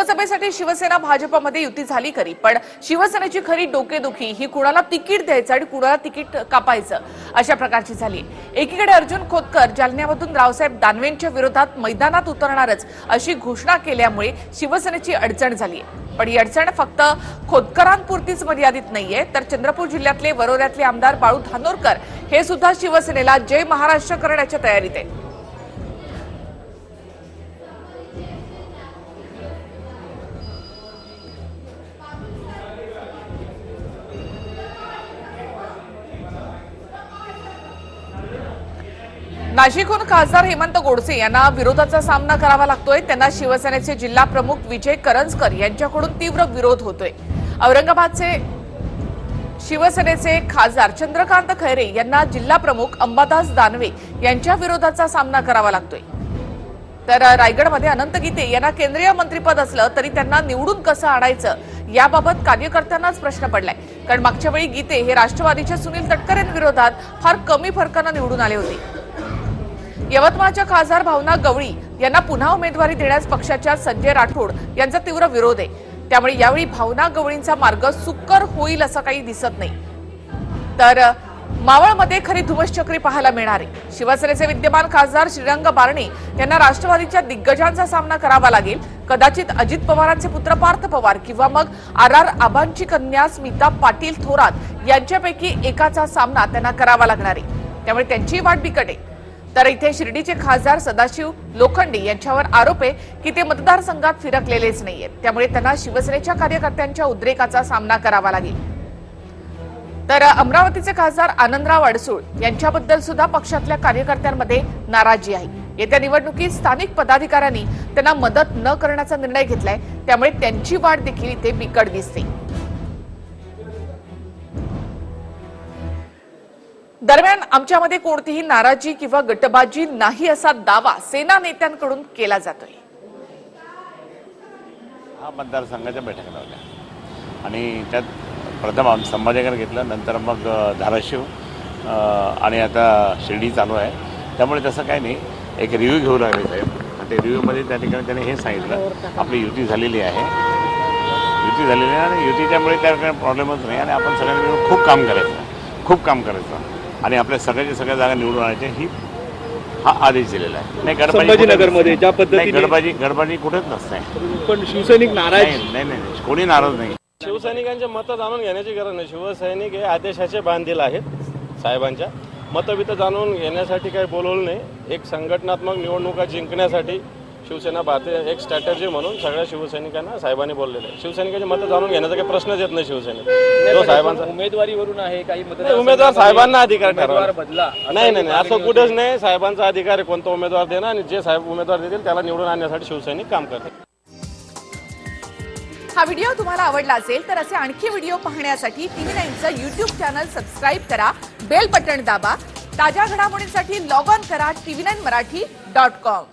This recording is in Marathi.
लोकसभेसाठी शिवसेना भाजपमध्ये युती झाली खरी पण शिवसेनेची खरी डोकेदुखी ही कुणाला तिकीट द्यायचं आणि कुणाला तिकीट कापायचं अशा प्रकारची झाली. एकीकडे अर्जुन खोतकर जालन्यामधून रावसाहेब दानवेंच्या विरोधात मैदानात उतरणारच अशी घोषणा केल्यामुळे शिवसेनेची अडचण झाली. पण ही अडचण फक्त खोतकरांपुरतीच मर्यादित नाहीये तर चंद्रपूर जिल्ह्यातले वरोऱ्यातले आमदार बाळू धानोरकर हे सुद्धा शिवसेनेला जय महाराष्ट्र करण्याच्या तयारीत आहेत. नाशिकहून खासदार हेमंत गोडसे यांना विरोधाचा सामना करावा लागतोय. त्यांना शिवसेनेचे जिल्हा प्रमुख विजय करंजकर यांच्याकडून तीव्र विरोध होतोय. औरंगाबादचे शिवसेनेचे खासदार चंद्रकांत खैरे यांना जिल्हा प्रमुख अंबादास दानवे यांच्या विरोधाचा सामना करावा लागतोय. तर रायगडमध्ये अनंत गीते यांना केंद्रीय मंत्रीपद असलं तरी त्यांना निवडून कसं आणायचं याबाबत कार्यकर्त्यांनाच प्रश्न पडलाय. कारण मागच्या वेळी गीते हे राष्ट्रवादीच्या सुनील तटकरेंविरोधात फार कमी फरकानं निवडून आले होते. यवतमाळच्या खासदार भावना गवळी यांना पुन्हा उमेदवारी देण्यास पक्षाच्या संजय राठोड यांचा तीव्र विरोध आहे. त्यामुळे यावेळी भावना गवळींचा मार्ग सुकर होईल असं काही दिसत नाही. तर मावळमध्ये खरी धुमश्चक्री पाहायला मिळणार आहे. शिवसेनेचे विद्यमान खासदार श्रीरंग बारणे यांना राष्ट्रवादीच्या दिग्गजांचा सामना करावा लागेल. कदाचित अजित पवारांचे पुत्र पार्थ पवार किंवा मग आर आर आबांची कन्या स्मिता पाटील थोरात यांच्यापैकी एकाचा सामना त्यांना करावा लागणार आहे. त्यामुळे त्यांची वाट बिकट आहे. तर इथे शिर्डीचे खासदार सदाशिव लोखंडे यांच्यावर आरोप आहे की ते मतदारसंघात फिरकलेलेच नाहीयेत. त्यामुळे त्यांना शिवसेनेच्या कार्यकर्त्यांच्या उद्रेकाचा सामना करावा लागेल. तर अमरावतीचे खासदार आनंदराव अडसूळ यांच्याबद्दल सुद्धा पक्षातल्या कार्यकर्त्यांमध्ये नाराजी आहे. येत्या निवडणुकीत स्थानिक पदाधिकाऱ्यांनी त्यांना मदत न करण्याचा निर्णय घेतलाय. त्यामुळे त्यांची वाढ देखील इथे बिकट दिसते. दरम्यान आमच्यामध्ये कोणतीही नाराजी किंवा गटबाजी नाही असा दावा सेना नेत्यांकडून केला जातोय. हा मतदारसंघाच्या बैठका लावल्या आणि त्यात प्रथम आम संभाजीनगर घेतलं नंतर मग धाराशिव आणि आता शिर्डी चालू आहे. त्यामुळे तसं काही नाही. एक रिव्ह्यू घेऊ लागले साहेब. आणि ते रिव्ह्यूमध्ये त्या ठिकाणी त्यांनी हे सांगितलं आपली युती झालेली आहे. युती झालेली आहे आणि युतीच्यामुळे त्या ठिकाणी प्रॉब्लेमच नाही आणि आपण सगळ्यांनी खूप काम करायचं. खूप काम करायचं. आणि आपल्या सगळ्याच्या सगळ्या जागा निवडून आणायच्या ही हा आदेश दिलेला आहे नाही संभाजीनगरमध्ये नसते. ज्या पद्धतीने- नाही, गडबाजी गडबाजी कुठेच नसते पण शिवसैनिक नाराज नाही नाही नाही. कोणी नाराज नाही शिवसैनिकांचे मतं जाणून घेण्याची गरज नाही शिवसैनिक हे आदेशाचे बांधील आहेत साहेबांच्या मतं बितं जाणून घेण्यासाठी काही बोलवलं नाही एक संघटनात्मक निवडणुका जिंकण्यासाठी शिवसेना भारतीय एक स्ट्रॅटर्जी म्हणून सगळ्या शिवसैनिकांना साहेबांनी बोललेलं आहे. शिवसैनिकांची मतं जाणून घेण्याचा काही प्रश्नच येत नाही शिवसेनेत. जो साहेबांचा उमेदवारीवरून आहे काही नाही, उमेदवार साहेबांना अधिकार उमेदवार बदला. नाही नाही नाही असं कुठेच नाही. साहेबांचा अधिकार आहे कोणता उमेदवार देणं आणि जे साहेब उमेदवार देतील त्याला निवडून आणण्यासाठी शिवसैनिक काम करतात हा व्हिडिओ तुम्हाला आवडला असेल तर असे आणखी व्हिडिओ पाहण्यासाठी टीव्ही नाईनचं युट्यूब चॅनल सबस्क्राईब करा बेल बटण दाबा ताज्या घडामोडींसाठी लॉग ऑन करा TV nine Marathi dot com